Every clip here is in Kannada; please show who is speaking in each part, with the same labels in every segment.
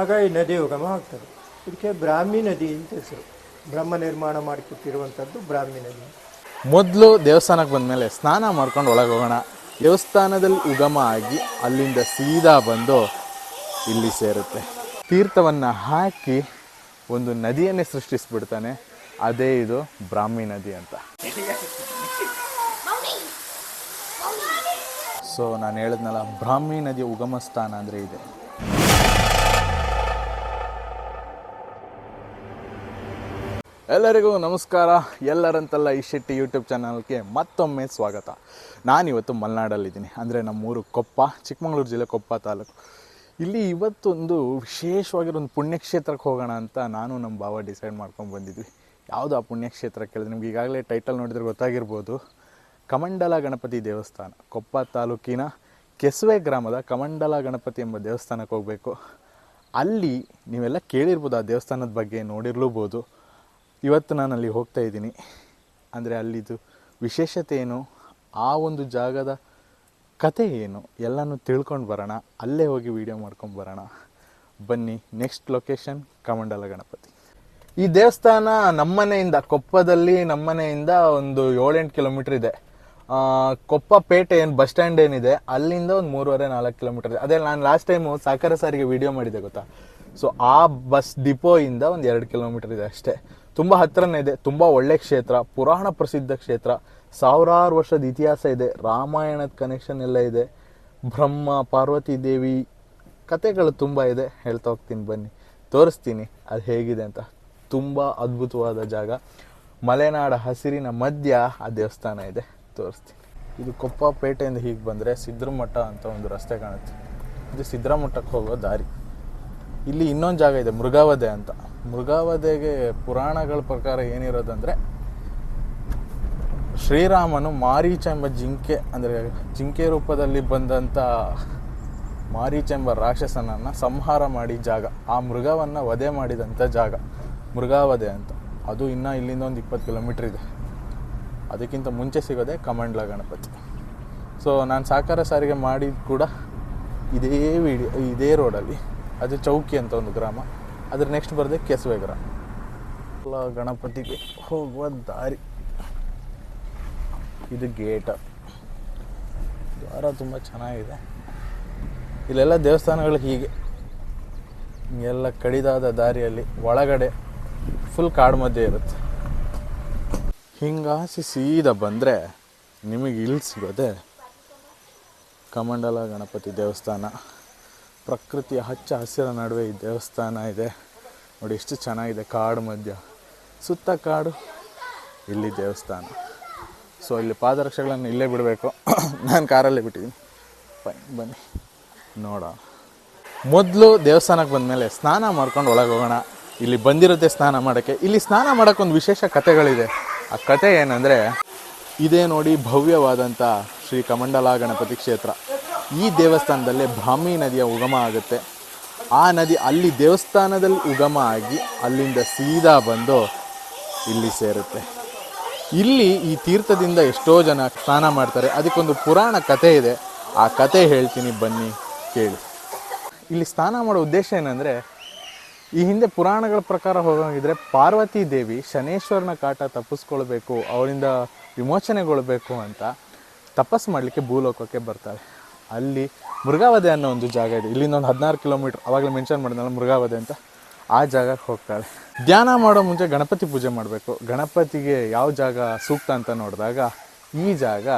Speaker 1: ಆಗ ಈ ನದಿ ಉಗಮ ಆಗ್ತದೆ. ಇದಕ್ಕೆ ಬ್ರಾಹ್ಮಿ ನದಿ ಅಂತ ಹೆಸರು. ಬ್ರಹ್ಮ ನಿರ್ಮಾಣ ಮಾಡಿಕೊಟ್ಟಿರುವಂಥದ್ದು ಬ್ರಾಹ್ಮಿ ನದಿ.
Speaker 2: ಮೊದಲು ದೇವಸ್ಥಾನಕ್ಕೆ ಬಂದ ಮೇಲೆ ಸ್ನಾನ ಮಾಡ್ಕೊಂಡು ಒಳಗೆ ಹೋಗೋಣ. ದೇವಸ್ಥಾನದಲ್ಲಿ ಉಗಮ ಆಗಿ ಅಲ್ಲಿಂದ ಸೀದಾ ಬಂದು ಇಲ್ಲಿ ಸೇರುತ್ತೆ. ತೀರ್ಥವನ್ನು ಹಾಕಿ ಒಂದು ನದಿಯನ್ನೇ ಸೃಷ್ಟಿಸ್ಬಿಡ್ತಾನೆ. ಅದೇ ಇದು ಬ್ರಾಹ್ಮಿ ನದಿ ಅಂತ. ಸೊ ನಾನು ಹೇಳಿದ್ನಲ್ಲ, ಬ್ರಾಹ್ಮಿ ನದಿಯ ಉಗಮ ಸ್ಥಾನ ಅಂದರೆ ಇದೆ. ಎಲ್ಲರಿಗೂ ನಮಸ್ಕಾರ. ಎಲ್ಲರಂತಲ್ಲ ಈ ಶೆಟ್ಟಿ ಯೂಟ್ಯೂಬ್ ಚಾನಲ್ಗೆ ಮತ್ತೊಮ್ಮೆ ಸ್ವಾಗತ. ನಾನಿವತ್ತು ಮಲೆನಾಡಲ್ಲಿದ್ದೀನಿ. ಅಂದರೆ ನಮ್ಮೂರು ಕೊಪ್ಪ, ಚಿಕ್ಕಮಗಳೂರು ಜಿಲ್ಲೆ ಕೊಪ್ಪ ತಾಲೂಕು. ಇಲ್ಲಿ ಇವತ್ತೊಂದು ವಿಶೇಷವಾಗಿರೋ ಪುಣ್ಯಕ್ಷೇತ್ರಕ್ಕೆ ಹೋಗೋಣ ಅಂತ ನಾನು ನಮ್ಮ ಭಾವ ಡಿಸೈಡ್ ಮಾಡ್ಕೊಂಡು ಬಂದಿದ್ವಿ. ಯಾವುದು ಆ ಪುಣ್ಯಕ್ಷೇತ್ರ ಕೇಳಿದ್ರೆ ನಿಮ್ಗೆ ಈಗಾಗಲೇ ಟೈಟಲ್ ನೋಡಿದ್ರೆ ಗೊತ್ತಾಗಿರ್ಬೋದು. ಕಮಂಡಲ ಗಣಪತಿ ದೇವಸ್ಥಾನ. ಕೊಪ್ಪ ತಾಲೂಕಿನ ಕೆಸುವೆ ಗ್ರಾಮದ ಕಮಂಡಲ ಗಣಪತಿ ಎಂಬ ದೇವಸ್ಥಾನಕ್ಕೆ ಹೋಗಬೇಕು. ಅಲ್ಲಿ ನೀವೆಲ್ಲ ಕೇಳಿರ್ಬೋದು ಆ ದೇವಸ್ಥಾನದ ಬಗ್ಗೆ ನೋಡಿರ್ಲೂಬೋದು. ಇವತ್ತು ನಾನು ಅಲ್ಲಿ ಹೋಗ್ತಾ ಇದ್ದೀನಿ. ಅಂದರೆ ಅಲ್ಲಿದು ವಿಶೇಷತೆ ಏನು? ಆ ಒಂದು ಜಾಗದ ಕತೆ ಏನು? ಎಲ್ಲನೂ ತಿಳ್ಕೊಂಡು ಬರೋಣ. ಅಲ್ಲೇ ಹೋಗಿ ವಿಡಿಯೋ ಮಾಡ್ಕೊಂಡು ಬರೋಣ. ಬನ್ನಿ ನೆಕ್ಸ್ಟ್ ಲೊಕೇಶನ್ ಕಮಂಡಲ ಗಣಪತಿ. ಈ ದೇವಸ್ಥಾನ ನಮ್ಮನೆಯಿಂದ, ಕೊಪ್ಪದಲ್ಲಿ ನಮ್ಮನೆಯಿಂದ ಒಂದು ಏಳೆಂಟು ಕಿಲೋಮೀಟ್ರ್ ಇದೆ. ಕೊಪ್ಪ ಪೇಟೆ ಏನು ಬಸ್ ಸ್ಟ್ಯಾಂಡ್ ಏನಿದೆ, ಅಲ್ಲಿಂದ ಒಂದು ಮೂರುವರೆ, ನಾಲ್ಕು ಕಿಲೋಮೀಟರ್ ಇದೆ. ಅದೇ ನಾನು ಲಾಸ್ಟ್ ಟೈಮು ಸಾಕರ ಸಾರಿಗೆ ವಿಡಿಯೋ ಮಾಡಿದೆ ಗೊತ್ತಾ? ಸೊ ಆ ಬಸ್ ಡಿಪೋಯಿಂದ ಒಂದು ಎರಡು ಕಿಲೋಮೀಟರ್ ಇದೆ ಅಷ್ಟೇ. ತುಂಬ ಹತ್ತಿರನೇ ಇದೆ, ತುಂಬ ಒಳ್ಳೆ ಕ್ಷೇತ್ರ, ಪುರಾಣ ಪ್ರಸಿದ್ಧ ಕ್ಷೇತ್ರ. ಸಾವಿರಾರು ವರ್ಷದ ಇತಿಹಾಸ ಇದೆ, ರಾಮಾಯಣದ ಕನೆಕ್ಷನ್ ಎಲ್ಲ ಇದೆ. ಬ್ರಹ್ಮ, ಪಾರ್ವತಿ ದೇವಿ ಕತೆಗಳು ತುಂಬ ಇದೆ. ಹೇಳ್ತಾ ಹೋಗ್ತೀನಿ, ಬನ್ನಿ. ತೋರಿಸ್ತೀನಿ ಅದು ಹೇಗಿದೆ ಅಂತ. ತುಂಬ ಅದ್ಭುತವಾದ ಜಾಗ. ಮಲೆನಾಡ ಹಸಿರಿನ ಮಧ್ಯ ಆ ದೇವಸ್ಥಾನ ಇದೆ. ತೋರಿಸ್ತೀನಿ. ಇದು ಕೊಪ್ಪ ಪೇಟೆಯಿಂದ ಹೀಗೆ ಬಂದರೆ ಸಿದ್ರಮಠ ಅಂತ ಒಂದು ರಸ್ತೆ ಕಾಣುತ್ತೆ. ಇದು ಸಿದ್ರಮಠಕ್ಕೆ ಹೋಗೋ ದಾರಿ. ಇಲ್ಲಿ ಇನ್ನೊಂದು ಜಾಗ ಇದೆ, ಮೃಗಾವಧೆ ಅಂತ. ಮೃಗಾವಧೆಗೆ ಪುರಾಣಗಳ ಪ್ರಕಾರ ಏನಿರೋದಂದರೆ, ಶ್ರೀರಾಮನು ಮಾರೀಚ ಎಂಬ ಜಿಂಕೆ, ಅಂದರೆ ಜಿಂಕೆ ರೂಪದಲ್ಲಿ ಬಂದಂಥ ಮಾರೀಚ ಎಂಬ ರಾಕ್ಷಸನನ್ನು ಸಂಹಾರ ಮಾಡಿ ಜಾಗ, ಆ ಮೃಗವನ್ನು ವಧೆ ಮಾಡಿದಂಥ ಜಾಗ, ಮೃಗಾವಧೆ ಅಂತ. ಅದು ಇನ್ನೂ ಇಲ್ಲಿಂದ ಒಂದು ಇಪ್ಪತ್ತು ಕಿಲೋಮೀಟ್ರ್ ಇದೆ. ಅದಕ್ಕಿಂತ ಮುಂಚೆ ಸಿಗೋದೆ ಕಮಂಡ್ಲ ಗಣಪತಿ. ಸೊ ನಾನು ಸಾಕಾರ ಸಾರಿಗೆ ಮಾಡಿದ ಕೂಡ ಇದೇ ವಿಡಿಯೋ ಇದೇ ರೋಡಲ್ಲಿ ಅದು ಚೌಕಿ ಅಂತ ಒಂದು ಗ್ರಾಮ. ಅದ್ರ ನೆಕ್ಸ್ಟ್ ಬರದೆ ಕೆಸುವೆ ಗ್ರಾಮ ಎಲ್ಲ ಗಣಪತಿಗೆ ಹೋಗುವ ದಾರಿ. ಇದು ಗೇಟ. ದ್ವಾರ ತುಂಬ ಚೆನ್ನಾಗಿದೆ. ಇಲ್ಲೆಲ್ಲ ದೇವಸ್ಥಾನಗಳು ಹೀಗೆ. ಎಲ್ಲ ಕಡಿದಾದ ದಾರಿಯಲ್ಲಿ ಒಳಗಡೆ ಫುಲ್ ಕಾಡು ಮಧ್ಯೆ ಇರುತ್ತೆ. ಹಿಂಗಾಸಿ ಸೀದಾ ಬಂದರೆ ನಿಮಗೆ ಇಲ್ಲಿ ಸಿಗೋದೆ ಕಮಂಡಲ ಗಣಪತಿ ದೇವಸ್ಥಾನ. ಪ್ರಕೃತಿಯ ಹಚ್ಚ ಹಸಿರ ನಡುವೆ ಈ ದೇವಸ್ಥಾನ ಇದೆ. ನೋಡಿ, ಎಷ್ಟು ಚೆನ್ನಾಗಿದೆ ಕಾಡು ಮಧ್ಯ. ಸುತ್ತ ಕಾಡು, ಇಲ್ಲಿ ದೇವಸ್ಥಾನ. ಸೊ ಇಲ್ಲಿ ಪಾದರಕ್ಷೆಗಳನ್ನು ಇಲ್ಲೇ ಬಿಡಬೇಕು. ನಾನು ಕಾರಲ್ಲೇ ಬಿಟ್ಟಿದ್ದೀನಿ. ಫೈನ್ ಬನ್ನಿ. ನೋಡೋಣ ಮೊದಲು ದೇವಸ್ಥಾನಕ್ಕೆ ಬಂದಮೇಲೆ ಸ್ನಾನ ಮಾಡ್ಕೊಂಡು ಒಳಗೆ ಹೋಗೋಣ. ಇಲ್ಲಿ ಬಂದಿರುತ್ತೆ ಸ್ನಾನ ಮಾಡೋಕ್ಕೆ. ಇಲ್ಲಿ ಸ್ನಾನ ಮಾಡೋಕ್ಕೊಂದು ವಿಶೇಷ ಕಥೆಗಳಿದೆ. ಆ ಕತೆ ಏನಂದರೆ, ಇದೇ ನೋಡಿ ಭವ್ಯವಾದಂಥ ಶ್ರೀ ಕಮಂಡಲ ಗಣಪತಿ ಕ್ಷೇತ್ರ. ಈ ದೇವಸ್ಥಾನದಲ್ಲೇ ಬ್ರಾಹ್ಮಿ ನದಿಯ ಉಗಮ ಆಗುತ್ತೆ. ಆ ನದಿ ಅಲ್ಲಿ ದೇವಸ್ಥಾನದಲ್ಲಿ ಉಗಮ ಆಗಿ ಅಲ್ಲಿಂದ ಸೀದಾ ಬಂದು ಇಲ್ಲಿ ಸೇರುತ್ತೆ. ಇಲ್ಲಿ ಈ ತೀರ್ಥದಿಂದ ಎಷ್ಟೋ ಜನ ಸ್ನಾನ ಮಾಡ್ತಾರೆ. ಅದಕ್ಕೊಂದು ಪುರಾಣ ಕಥೆ ಇದೆ. ಆ ಕತೆ ಹೇಳ್ತೀನಿ, ಬನ್ನಿ, ಕೇಳಿ. ಇಲ್ಲಿ ಸ್ನಾನ ಮಾಡೋ ಉದ್ದೇಶ ಏನಂದರೆ, ಈ ಹಿಂದೆ ಪುರಾಣಗಳ ಪ್ರಕಾರ ಹೋಗೋಂಗಿದ್ರೆ ಪಾರ್ವತಿ ದೇವಿ ಶನೇಶ್ವರನ ಕಾಟ ತಪ್ಪಿಸ್ಕೊಳ್ಬೇಕು ಅವರಿಂದ ವಿಮೋಚನೆಗೊಳ್ಬೇಕು ಅಂತ ತಪಸ್ಸು ಮಾಡಲಿಕ್ಕೆ ಭೂಲೋಕಕ್ಕೆ ಬರ್ತಾರೆ. ಅಲ್ಲಿ ಮೃಗಾವಧೆ ಅನ್ನೋ ಒಂದು ಜಾಗ ಇದೆ. ಇಲ್ಲಿಂದ ಒಂದು ಹದಿನಾರು ಕಿಲೋಮೀಟ್ರ್, ಅವಾಗಲೇ ಮೆನ್ಷನ್ ಮಾಡಿದ್ನಲ್ಲ ಮೃಗಾವಧೆ ಅಂತ, ಆ ಜಾಗಕ್ಕೆ ಹೋಗ್ತಾಳೆ ಧ್ಯಾನ ಮಾಡೋ ಮುಂಚೆ ಗಣಪತಿ ಪೂಜೆ ಮಾಡಬೇಕು. ಗಣಪತಿಗೆ ಯಾವ ಜಾಗ ಸೂಕ್ತ ಅಂತ ನೋಡಿದಾಗ ಈ ಜಾಗ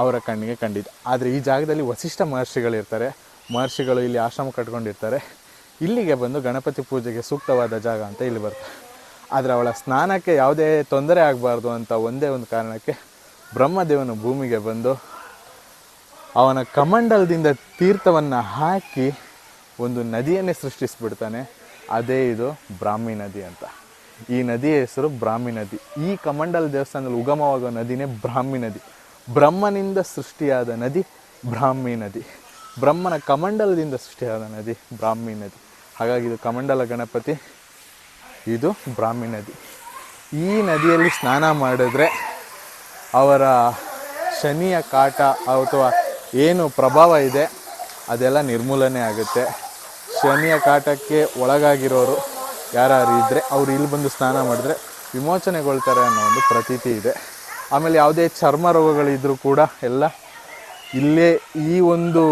Speaker 2: ಅವರ ಕಣ್ಣಿಗೆ ಕಂಡಿದೆ ಆದರೆ ಈ ಜಾಗದಲ್ಲಿ ವಸಿಷ್ಠ ಮಹರ್ಷಿಗಳಿರ್ತಾರೆ ಮಹರ್ಷಿಗಳು ಇಲ್ಲಿ ಆಶ್ರಮ ಕಟ್ಕೊಂಡಿರ್ತಾರೆ. ಇಲ್ಲಿಗೆ ಬಂದು ಗಣಪತಿ ಪೂಜೆಗೆ ಸೂಕ್ತವಾದ ಜಾಗ ಅಂತ ಇಲ್ಲಿ ಬರ್ತಾರೆ ಆದರೆ ಅವಳ ಸ್ನಾನಕ್ಕೆ ಯಾವುದೇ ತೊಂದರೆ ಆಗಬಾರ್ದು ಅಂತ ಒಂದೇ ಒಂದು ಕಾರಣಕ್ಕೆ ಬ್ರಹ್ಮದೇವನು ಭೂಮಿಗೆ ಬಂದು ಅವನ ಕಮಂಡಲದಿಂದ ತೀರ್ಥವನ್ನು ಹಾಕಿ ಒಂದು ನದಿಯನ್ನೇ ಸೃಷ್ಟಿಸಿಬಿಡ್ತಾನೆ. ಅದೇ ಇದು ಬ್ರಾಹ್ಮಿ ನದಿ ಅಂತ. ಈ ನದಿಯ ಹೆಸರು ಬ್ರಾಹ್ಮಿ ನದಿ. ಈ ಕಮಂಡಲ ದೇವಸ್ಥಾನದಲ್ಲಿ ಉಗಮವಾಗುವ ನದಿನೇ ಬ್ರಾಹ್ಮಿ ನದಿ. ಬ್ರಹ್ಮನಿಂದ ಸೃಷ್ಟಿಯಾದ ನದಿ ಬ್ರಾಹ್ಮಿ ನದಿ. ಬ್ರಹ್ಮನ ಕಮಂಡಲದಿಂದ ಸೃಷ್ಟಿಯಾದ ನದಿ ಬ್ರಾಹ್ಮಿ ನದಿ. ಹಾಗಾಗಿ ಇದು ಕಮಂಡಲ ಗಣಪತಿ, ಇದು ಬ್ರಾಹ್ಮಿ ನದಿ. ಈ ನದಿಯಲ್ಲಿ ಸ್ನಾನ ಮಾಡಿದ್ರೆ ಅವರ ಶನಿಯ ಕಾಟ ಅಥವಾ ಏನು ಪ್ರಭಾವ ಇದೆ, ಅದೆಲ್ಲ ನಿರ್ಮೂಲನೆ ಆಗುತ್ತೆ. ಶನಿಯ ಕಾಟಕ್ಕೆ ಒಳಗಾಗಿರೋರು ಯಾರು ಇದ್ದರೆ ಅವ್ರು ಇಲ್ಲಿ ಬಂದು ಸ್ನಾನ ಮಾಡಿದ್ರೆ ವಿಮೋಚನೆಗೊಳ್ತಾರೆ ಅನ್ನೋ ಒಂದು ಪ್ರತೀತಿ ಇದೆ. ಆಮೇಲೆ ಯಾವುದೇ ಚರ್ಮ ರೋಗಗಳಿದ್ದರೂ ಕೂಡ ಎಲ್ಲ ಇಲ್ಲೇ ಈ ಒಂದು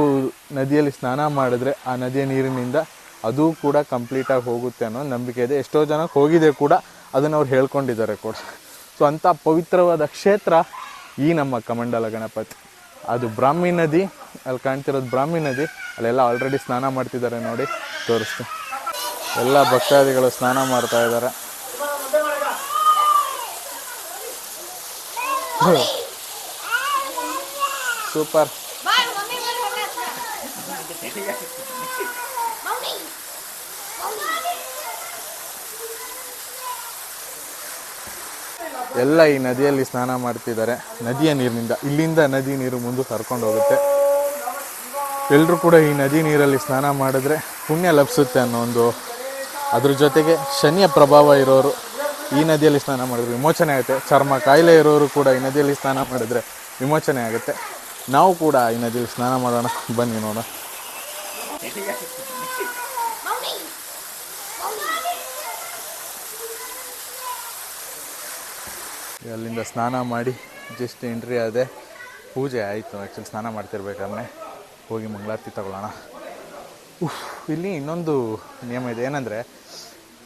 Speaker 2: ನದಿಯಲ್ಲಿ ಸ್ನಾನ ಮಾಡಿದ್ರೆ ಆ ನದಿಯ ನೀರಿನಿಂದ ಅದು ಕೂಡ ಕಂಪ್ಲೀಟಾಗಿ ಹೋಗುತ್ತೆ ಅನ್ನೋ ನಂಬಿಕೆ ಇದೆ. ಎಷ್ಟೋ ಜನಕ್ಕೆ ಹೋಗಿದೆ ಕೂಡ ಅದನ್ನು ಅವ್ರು ಹೇಳ್ಕೊಂಡಿದ್ದಾರೆ ಕೂಡ. ಸೊ ಅಂಥ ಪವಿತ್ರವಾದ ಕ್ಷೇತ್ರ ಈ ನಮ್ಮ ಕಮಂಡಲ ಗಣಪತಿ. ಅದು ಬ್ರಾಹ್ಮಿ ನದಿ, ಅಲ್ಲಿ ಕಾಣ್ತಿರೋದು ಬ್ರಾಹ್ಮಿ ನದಿ. ಅಲ್ಲೆಲ್ಲ ಆಲ್ರೆಡಿ ಸ್ನಾನ ಮಾಡ್ತಿದ್ದಾರೆ ನೋಡಿ, ತೋರಿಸ್ತೀನಿ. ಎಲ್ಲ ಭಕ್ತಾದಿಗಳು ಸ್ನಾನ ಮಾಡ್ತಾ ಇದ್ದಾರೆ. ಸೂಪರ್. ಎಲ್ಲ ಈ ನದಿಯಲ್ಲಿ ಸ್ನಾನ ಮಾಡ್ತಿದ್ದಾರೆ. ನದಿಯ ನೀರಿನಿಂದ. ಇಲ್ಲಿಂದ ನದಿ ನೀರು ಮುಂದೆ ಕರ್ಕೊಂಡು ಹೋಗುತ್ತೆ. ಎಲ್ಲರೂ ಕೂಡ ಈ ನದಿ ನೀರಲ್ಲಿ ಸ್ನಾನ ಮಾಡಿದ್ರೆ ಪುಣ್ಯ ಲಭಿಸುತ್ತೆ ಅನ್ನೋ ಒಂದು ಅದ್ರ ಜೊತೆಗೆ ಶನಿಯ ಪ್ರಭಾವ ಇರೋರು ಈ ನದಿಯಲ್ಲಿ ಸ್ನಾನ ಮಾಡಿದ್ರೆ ವಿಮೋಚನೆ ಆಗುತ್ತೆ. ಚರ್ಮ ಕಾಯಿಲೆ ಇರೋರು ಕೂಡ ಈ ನದಿಯಲ್ಲಿ ಸ್ನಾನ ಮಾಡಿದ್ರೆ ವಿಮೋಚನೆ ಆಗುತ್ತೆ. ನಾವು ಕೂಡ ಈ ನದಿಯಲ್ಲಿ ಸ್ನಾನ ಮಾಡೋಣ. ಬನ್ನಿ ನೋಡೋಣ. ಅಲ್ಲಿಂದ ಸ್ನಾನ ಮಾಡಿ ಜಸ್ಟ್ ಎಂಟ್ರಿ ಆದೆ. ಪೂಜೆ ಆಯಿತು ಆ್ಯಕ್ಚುಲಿ ಸ್ನಾನ ಮಾಡ್ತಿರ್ಬೇಕಾದ್ರೆ. ಹೋಗಿ ಮಂಗಳಾರತಿ ತಗೊಳ್ಳೋಣ. ಉಫ್, ಇಲ್ಲಿ ಇನ್ನೊಂದು ನಿಯಮ ಇದೆ. ಏನಂದರೆ,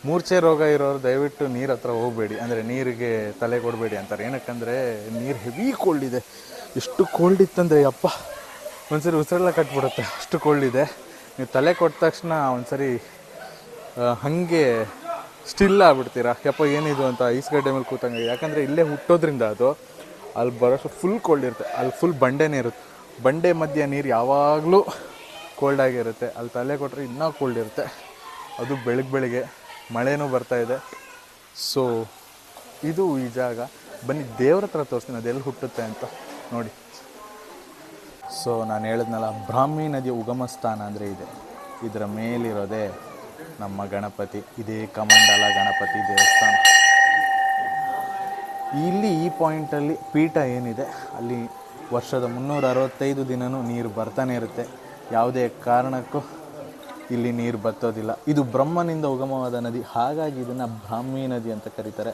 Speaker 2: ಮೂರ್ಛೆ ರೋಗ ಇರೋರು ದಯವಿಟ್ಟು ನೀರು ಹತ್ರ ಹೋಗಬೇಡಿ. ಅಂದರೆ ನೀರಿಗೆ ತಲೆ ಕೊಡಬೇಡಿ ಅಂತಾರೆ. ಏನಕ್ಕಂದರೆ, ನೀರು ಹೆವಿ ಕೋಲ್ಡ್ ಇದೆ. ಎಷ್ಟು ಕೋಲ್ಡ್ ಇತ್ತಂದರೆ ಅಪ್ಪ ಒಂದ್ಸರಿ ಉಸಿರೆಲ್ಲ ಕಟ್ಬಿಡುತ್ತೆ. ಅಷ್ಟು ಕೋಲ್ಡ್ ಇದೆ. ನೀವು ತಲೆ ಕೊಟ್ಟ ತಕ್ಷಣ ಒಂದ್ಸರಿ ಹಾಗೆ ಸ್ಟಿಲ್ ಆಗ್ಬಿಡ್ತೀರಾ? ಯಪ್ಪ, ಏನಿದು ಅಂತ ಐಸ್ಗಡ್ಡೆ ಮೇಲೆ ಕೂತಂಗೆ. ಯಾಕಂದರೆ ಇಲ್ಲೇ ಹುಟ್ಟೋದ್ರಿಂದ ಅದು ಅಲ್ಲಿ ಬರೋಷ್ಟು ಫುಲ್ ಕೋಲ್ಡ್ ಇರುತ್ತೆ. ಅಲ್ಲಿ ಫುಲ್ ಬಂಡೆನೇ ಇರುತ್ತೆ. ಬಂಡೆ ಮಧ್ಯ ನೀರು ಯಾವಾಗಲೂ ಕೋಲ್ಡ್ ಆಗಿರುತ್ತೆ ಅಲ್ಲಿ ತಲೆ ಕೊಟ್ಟರೆ ಇನ್ನೂ ಕೋಲ್ಡ್ ಇರುತ್ತೆ. ಅದು ಬೆಳಗ್ಗೆ ಬೆಳಗ್ಗೆ ಮಳೆನೂ ಇದೆ. ಸೊ ಇದು ಈ ಜಾಗ. ಬನ್ನಿ, ದೇವ್ರ ಹತ್ರ ತೋರಿಸ್ತೀನಿ. ಅದೆಲ್ಲಿ ಹುಟ್ಟುತ್ತೆ ಅಂತ. ನೋಡಿ. ಸೊ ನಾನು ಹೇಳಿದ್ನಲ್ಲ, ಬ್ರಾಹ್ಮಿ ನದಿಯ ಉಗಮ ಸ್ಥಾನ ಅಂದರೆ ಇದೆ. ಇದರ ಮೇಲಿರೋದೇ ನಮ್ಮ ಗಣಪತಿ, ಇದೇ ಕಮಂಡಲ ಗಣಪತಿ ದೇವಸ್ಥಾನ. ಇಲ್ಲಿ ಈ ಪಾಯಿಂಟಲ್ಲಿ ಪೀಠ ಏನಿದೆ, ಅಲ್ಲಿ ವರ್ಷದ ಮುನ್ನೂರ ಅರವತ್ತೈದು ದಿನವೂ ನೀರು ಬರ್ತಾನೆ ಇರುತ್ತೆ. ಯಾವುದೇ ಕಾರಣಕ್ಕೂ ಇಲ್ಲಿ ನೀರು ಬತ್ತೋದಿಲ್ಲ. ಇದು ಬ್ರಹ್ಮನಿಂದ ಉಗಮವಾದ ನದಿ, ಹಾಗಾಗಿ ಇದನ್ನು ಬ್ರಾಹ್ಮಿ ನದಿ ಅಂತ ಕರೀತಾರೆ.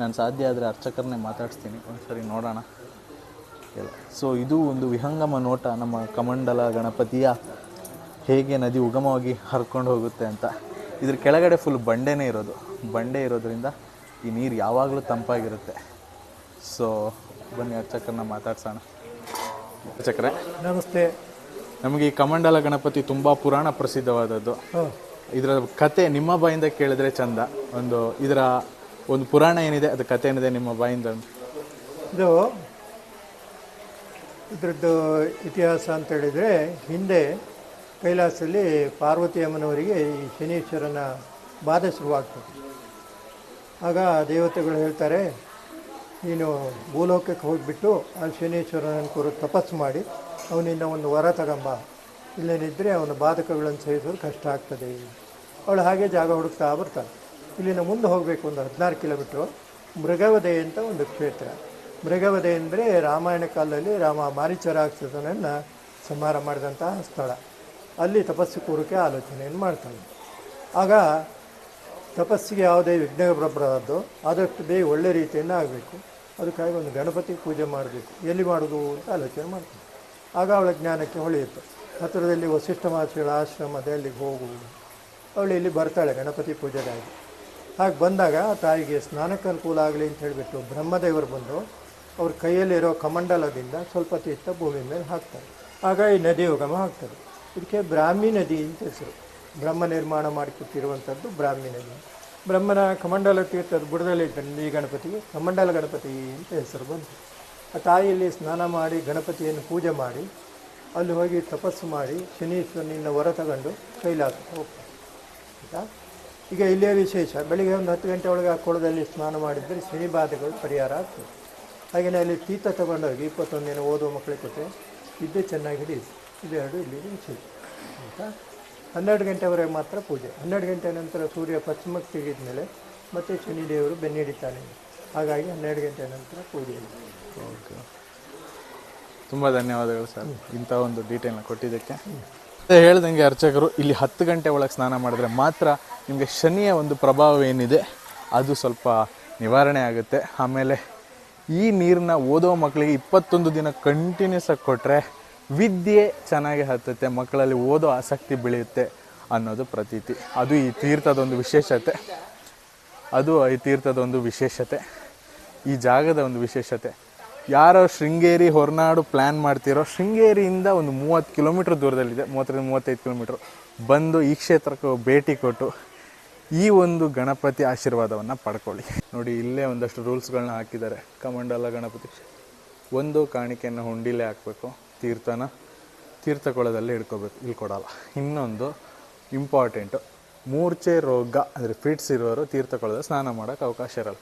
Speaker 2: ನಾನು ಸಾಧ್ಯ ಆದರೆ ಅರ್ಚಕರನ್ನೇ ಮಾತಾಡಿಸ್ತೀನಿ. ಒಂದ್ಸರಿ ನೋಡೋಣ. ಎಲ್ಲ. ಸೊ ಇದು ಒಂದು ವಿಹಂಗಮ ನೋಟ, ನಮ್ಮ ಕಮಂಡಲ ಗಣಪತಿಯ ಹೇಗೆ ನದಿ ಉಗಮವಾಗಿ ಹರ್ಕೊಂಡು ಹೋಗುತ್ತೆ ಅಂತ. ಇದ್ರ ಕೆಳಗಡೆ ಫುಲ್ ಬಂಡೆನೇ ಇರೋದು. ಬಂಡೆ ಇರೋದ್ರಿಂದ ಈ ನೀರು ಯಾವಾಗಲೂ ತಂಪಾಗಿರುತ್ತೆ. ಸೊ ಬನ್ನಿ ಅರ್ಚಕರನ್ನ ಮಾತಾಡ್ಸೋಣ. ಅರ್ಚಕರೇ
Speaker 1: ನಮಸ್ತೆ.
Speaker 2: ನಮಗೆ ಈ ಕಮಂಡಲ ಗಣಪತಿ ತುಂಬ ಪುರಾಣ ಪ್ರಸಿದ್ಧವಾದದ್ದು. ಇದರ ಕತೆ ನಿಮ್ಮ ಬಾಯಿಂದ ಕೇಳಿದ್ರೆ ಚಂದ. ಒಂದು ಇದರ ಒಂದು ಪುರಾಣ ಏನಿದೆ ಅದು ಕತೆ ಏನಿದೆ ನಿಮ್ಮ ಬಾಯಿಂದ?
Speaker 1: ಇದು ಇದರದ್ದು ಇತಿಹಾಸ ಅಂತ ಹೇಳಿದರೆ ಹಿಂದೆ ಕೈಲಾಸದಲ್ಲಿ ಪಾರ್ವತಿ ಅಮ್ಮನವರಿಗೆ ಈ ಶನೀಶ್ವರನ ಬಾಧೆ ಶುರುವಾಗ್ತದೆ. ಆಗ ದೇವತೆಗಳು ಹೇಳ್ತಾರೆ, ನೀನು ಭೂಲೋಕಕ್ಕೆ ಹೋಗಿಬಿಟ್ಟು ಆ ಶನೀಶ್ವರನ ಕುರು ತಪಸ್ಸು ಮಾಡಿ, ಅವನಿಂದ ಒಂದು ವರ ತಗೊಂಬ. ಇಲ್ಲೇನಿದ್ದರೆ ಅವನ ಬಾಧಕಗಳನ್ನು ಸಹಿಸೋದು ಕಷ್ಟ ಆಗ್ತದೆ. ಅವಳು ಹಾಗೆ ಜಾಗ ಹುಡುಕ್ತಾ ಬರ್ತಾಳೆ. ಇಲ್ಲಿಂದ ಮುಂದೆ ಹೋಗಬೇಕು ಒಂದು ಹದಿನಾರು ಕಿಲೋಮೀಟ್ರು. ಮೃಗವಧೆ ಅಂತ ಒಂದು ಕ್ಷೇತ್ರ. ಮೃಗವಧೆ ಅಂದರೆ ರಾಮಾಯಣ ಕಾಲದಲ್ಲಿ ರಾಮ ಮಾರೀಚರಾಕ್ಷಸನನ್ನು ಸಂಹಾರ ಮಾಡಿದಂತಹ ಸ್ಥಳ. ಅಲ್ಲಿ ತಪಸ್ಸು ಕೂರೋಕೆ ಆಲೋಚನೆಯನ್ನು ಮಾಡ್ತಾನೆ. ಆಗ ತಪಸ್ಸಿಗೆ ಯಾವುದೇ ವಿಘ್ನ ಬರಬಾರದು. ಆದಷ್ಟು ಬೇಗ ಒಳ್ಳೆ ರೀತಿಯಿಂದ ಆಗಬೇಕು. ಅದಕ್ಕಾಗಿ ಒಂದು ಗಣಪತಿ ಪೂಜೆ ಮಾಡಬೇಕು. ಎಲ್ಲಿ ಮಾಡೋದು ಅಂತ ಆಲೋಚನೆ ಮಾಡ್ತಾನೆ. ಆಗ ಅವಳ ಜ್ಞಾನಕ್ಕೆ ಹೊಳೆಯುತ್ತೆ. ಹತ್ತಿರದಲ್ಲಿ ವಸಿಷ್ಠ ಮಹರ್ಷಿಗಳ ಆಶ್ರಮದ ಅಲ್ಲಿಗೆ ಹೋಗು. ಅವಳು ಇಲ್ಲಿ ಬರ್ತಾಳೆ ಗಣಪತಿ ಪೂಜೆಗಾಗಿ. ಹಾಗೆ ಬಂದಾಗ ತಾಯಿಗೆ ಸ್ನಾನಕ್ಕೆ ಅನುಕೂಲ ಆಗಲಿ ಅಂತ ಹೇಳಿಬಿಟ್ಟು ಬ್ರಹ್ಮದೇವರು ಬಂದು ಅವ್ರ ಕೈಯಲ್ಲಿರೋ ಕಮಂಡಲದಿಂದ ಸ್ವಲ್ಪ ತೀರ್ಥ ಭೂಮಿ ಮೇಲೆ ಹಾಕ್ತಾರೆ. ಆಗ ಈ ನದಿ ಉಗಮ ಆಗ್ತದೆ. ಇದಕ್ಕೆ ಬ್ರಾಹ್ಮಿ ನದಿ ಅಂತ ಹೆಸರು. ಬ್ರಹ್ಮ ನಿರ್ಮಾಣ ಮಾಡಿಕೊಟ್ಟಿರುವಂಥದ್ದು ಬ್ರಾಹ್ಮಿ ನದಿ. ಬ್ರಹ್ಮನ ಕಮಂಡಲ ತೀರ್ಥದ ಬುಡದಲ್ಲಿ ಈ ಗಣಪತಿಗೆ ಕಮಂಡಲ ಗಣಪತಿ ಅಂತ ಹೆಸರು ಬಂತು. ಆ ತಾಯಿಯಲ್ಲಿ ಸ್ನಾನ ಮಾಡಿ ಗಣಪತಿಯನ್ನು ಪೂಜೆ ಮಾಡಿ, ಅಲ್ಲಿ ಹೋಗಿ ತಪಸ್ಸು ಮಾಡಿ ಶನೀಶ್ವರನಿಂದ ಹೊರ ತಗೊಂಡು ಕೈಲಾಸ ಹೋಗ್ತಾರೆ ಈಗ ಇಲ್ಲೇ ವಿಶೇಷ. ಬೆಳಿಗ್ಗೆ ಒಂದು ಹತ್ತು ಗಂಟೆ ಒಳಗೆ ಆ ಕೊಳದಲ್ಲಿ ಸ್ನಾನ ಮಾಡಿದರೆ ಶನಿ ಬಾಧೆಗಳು ಪರಿಹಾರ ಆಗ್ತದೆ. ಹಾಗೆಯೇ ಅಲ್ಲಿ ತೀರ್ಥ ತಗೊಂಡೋಗಿ ಇಪ್ಪತ್ತೊಂದು ದಿನ ಓದುವ ಮಕ್ಕಳಿಗೆ ಕೊಟ್ಟರೆ ಇದ್ದೇ ಚೆನ್ನಾಗಿ ಹಿಡಿಯುತ್ತೆ. ಇದೆರಡು ಇಲ್ಲಿ ವಿಶೇಷ ಆಯಿತಾ? ಹನ್ನೆರಡು ಗಂಟೆವರೆಗೆ ಮಾತ್ರ ಪೂಜೆ. ಹನ್ನೆರಡು ಗಂಟೆ ನಂತರ ಸೂರ್ಯ ಪಶ್ಚಿಮಕ್ಕೆ ತೆಗೆದ ಮೇಲೆ ಮತ್ತೆ ಶನಿದೇವರು ಬೆನ್ನಿಡಿತಾನೆ ಹಾಗಾಗಿ ಹನ್ನೆರಡು ಗಂಟೆ ನಂತರ ಪೂಜೆ
Speaker 2: ಓಕೆ. ತುಂಬ ಧನ್ಯವಾದಗಳು ಸರ್ ಇಂಥ ಒಂದು ಡೀಟೇಲ್ನ ಕೊಟ್ಟಿದ್ದಕ್ಕೆ. ಹೇಳ್ದಂಗೆ ಅರ್ಚಕರು, ಇಲ್ಲಿ ಹತ್ತು ಗಂಟೆ ಒಳಗೆ ಸ್ನಾನ ಮಾಡಿದ್ರೆ ಮಾತ್ರ ನಿಮಗೆ ಶನಿಯ ಒಂದು ಪ್ರಭಾವ ಏನಿದೆ, ಅದು ಸ್ವಲ್ಪ ನಿವಾರಣೆ ಆಗುತ್ತೆ. ಆಮೇಲೆ ಈ ನೀರನ್ನ ಓದೋ ಮಕ್ಕಳಿಗೆ ಇಪ್ಪತ್ತೊಂದು ದಿನ ಕಂಟಿನ್ಯೂಸ್ ಆಗಿ ಕೊಟ್ಟರೆ ವಿದ್ಯೆ ಚೆನ್ನಾಗಿ ಹತ್ತುತ್ತೆ, ಮಕ್ಕಳಲ್ಲಿ ಓದೋ ಆಸಕ್ತಿ ಬೆಳೆಯುತ್ತೆ ಅನ್ನೋದು ಪ್ರತೀತಿ. ಅದು ಈ ತೀರ್ಥದೊಂದು ವಿಶೇಷತೆ. ಅದು ಈ ತೀರ್ಥದ ಒಂದು ವಿಶೇಷತೆ. ಈ ಜಾಗದ ಒಂದು ವಿಶೇಷತೆ. ಯಾರೋ ಶೃಂಗೇರಿ ಹೊರನಾಡು ಪ್ಲ್ಯಾನ್ ಮಾಡ್ತಿರೋ, ಶೃಂಗೇರಿಯಿಂದ ಒಂದು ಮೂವತ್ತು ಕಿಲೋಮೀಟ್ರ್ ದೂರದಲ್ಲಿದೆ, ಮೂವತ್ತರಿಂದ ಮೂವತ್ತೈದು ಕಿಲೋಮೀಟ್ರ್ ಬಂದು ಈ ಕ್ಷೇತ್ರಕ್ಕೆ ಭೇಟಿ ಕೊಟ್ಟು ಈ ಒಂದು ಗಣಪತಿ ಆಶೀರ್ವಾದವನ್ನು ಪಡ್ಕೊಳ್ಳಿ. ನೋಡಿ, ಇಲ್ಲೇ ಒಂದಷ್ಟು ರೂಲ್ಸ್ಗಳನ್ನ ಹಾಕಿದ್ದಾರೆ. ಕಮಂಡಲ ಗಣಪತಿ. ಒಂದು ಕಾಣಿಕೆಯನ್ನು ಹುಂಡಿಲೇ ಹಾಕಬೇಕು. ತೀರ್ಥನ ತೀರ್ಥಕೊಳದಲ್ಲಿ ಇಡ್ಕೋಬೇಕು ಇಲ್ಲಿ ಕೊಡಲ್ಲ. ಇನ್ನೊಂದು ಇಂಪಾರ್ಟೆಂಟು ಮೂರ್ಛೆ ರೋಗ, ಅಂದರೆ ಫಿಟ್ಸ್ ಇರೋರು ತೀರ್ಥಕೊಳದ ಸ್ನಾನ ಮಾಡೋಕ್ಕೆ ಅವಕಾಶ ಇರಲ್ಲ.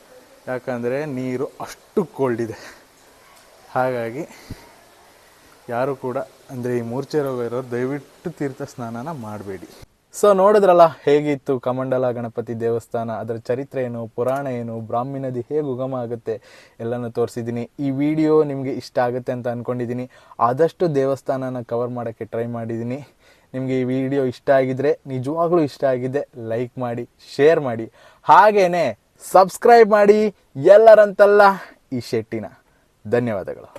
Speaker 2: ಯಾಕಂದರೆ ನೀರು ಅಷ್ಟು ಕೋಲ್ಡ್ ಇದೆ. ಹಾಗಾಗಿ ಯಾರು ಕೂಡ, ಅಂದರೆ ಈ ಮೂರ್ಛೆ ರೋಗ ಇರೋರು ದಯವಿಟ್ಟು ತೀರ್ಥ ಸ್ನಾನನ ಮಾಡಬೇಡಿ. ಸೊ ನೋಡಿದ್ರಲ್ಲ, ಹೇಗಿತ್ತು ಕಮಂಡಲ ಗಣಪತಿ ದೇವಸ್ಥಾನ? ಅದರ ಚರಿತ್ರೆ ಏನು? ಪುರಾಣ ಏನು? ಬ್ರಾಹ್ಮಿ ನದಿ ಹೇಗೆ ಉಗಮ ಆಗುತ್ತೆ? ಎಲ್ಲನೂ ತೋರಿಸಿದ್ದೀನಿ. ಈ ವಿಡಿಯೋ ನಿಮಗೆ ಇಷ್ಟ ಆಗುತ್ತೆ ಅಂತ ಅಂದ್ಕೊಂಡಿದ್ದೀನಿ ಆದಷ್ಟು ದೇವಸ್ಥಾನನ ಕವರ್ ಮಾಡೋಕ್ಕೆ ಟ್ರೈ ಮಾಡಿದ್ದೀನಿ. ನಿಮಗೆ ಈ ವಿಡಿಯೋ ಇಷ್ಟ ಆಗಿದ್ರೆ, ನಿಜವಾಗ್ಲೂ ಇಷ್ಟ ಆಗಿದೆ ಲೈಕ್ ಮಾಡಿ ಶೇರ್ ಮಾಡಿ. ಹಾಗೇನೆ ಸಬ್ಸ್ಕ್ರೈಬ್ ಮಾಡಿ. ಎಲ್ಲರಂತಲ್ಲ, ಈ ಶೆಟ್ಟಿನ. ಧನ್ಯವಾದಗಳು.